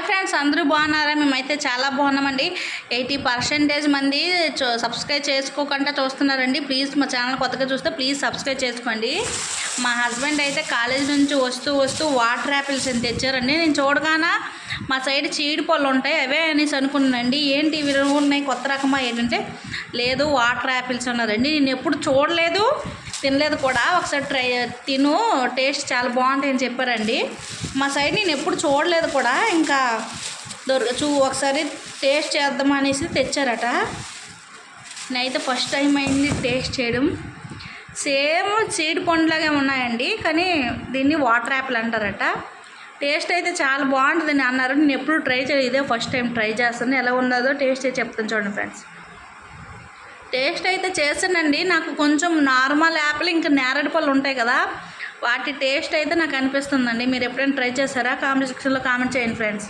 Hi friends అందరూ బాగున్నారా? మేమైతే చాలా బాగున్నామండి. ఎయిటీ పర్సెంటేజ్ మంది సబ్స్క్రైబ్ చేసుకోకుండా చూస్తున్నారండి. ప్లీజ్ మా ఛానల్ కొత్తగా చూస్తే ప్లీజ్ సబ్స్క్రైబ్ చేసుకోండి. మా హస్బెండ్ అయితే కాలేజ్ నుంచి వస్తూ వస్తూ వాటర్ యాపిల్స్ అని తెచ్చారండి. నేను చూడగానే మా సైడ్ చీడి పళ్ళు ఉంటాయి అవే అనేసి అనుకున్నానండి. ఏంటి ఇవి ఉన్నాయి? కొత్త రకమా ఏంటంటే లేదు వాటర్ యాపిల్స్ అన్నారండి. నేను ఎప్పుడు చూడలేదు. తినలేదు కూడా. ఒకసారి ట్రై తిను టేస్ట్ చాలా బాగుంటాయి అని చెప్పారండి. మా సైడ్ నేను ఎప్పుడు చూడలేదు కూడా. ఇంకా దొరక చూ ఒకసారి టేస్ట్ చేద్దాం అనేసి తెచ్చారట. నేనైతే ఫస్ట్ టైం అయింది టేస్ట్ చేయడం. సేమ్ చీడి పండులాగే ఉన్నాయండి కానీ దీన్ని వాటర్ యాపిల్ అంటారట. టేస్ట్ అయితే చాలా బాగుంటుందని అన్నారు. నేను ఎప్పుడు ట్రై చేయలేదు. ఇదే ఫస్ట్ టైం ట్రై చేస్తాను. ఎలా ఉన్నదో టేస్ట్ చేసి చెప్తాను చూడండి ఫ్రెండ్స్. టేస్ట్ అయితే చేశానండి. నాకు కొంచెం నార్మల్ యాపిల్ ఇంకా నేరేడు పళ్ళు ఉంటాయి కదా వాటి టేస్ట్ అయితే నాకు అనిపిస్తుందండి. మీరు ఎప్పుడైనా ట్రై చేశారా? కామెంట్ సెక్షన్లో కామెంట్ చేయండి ఫ్రెండ్స్.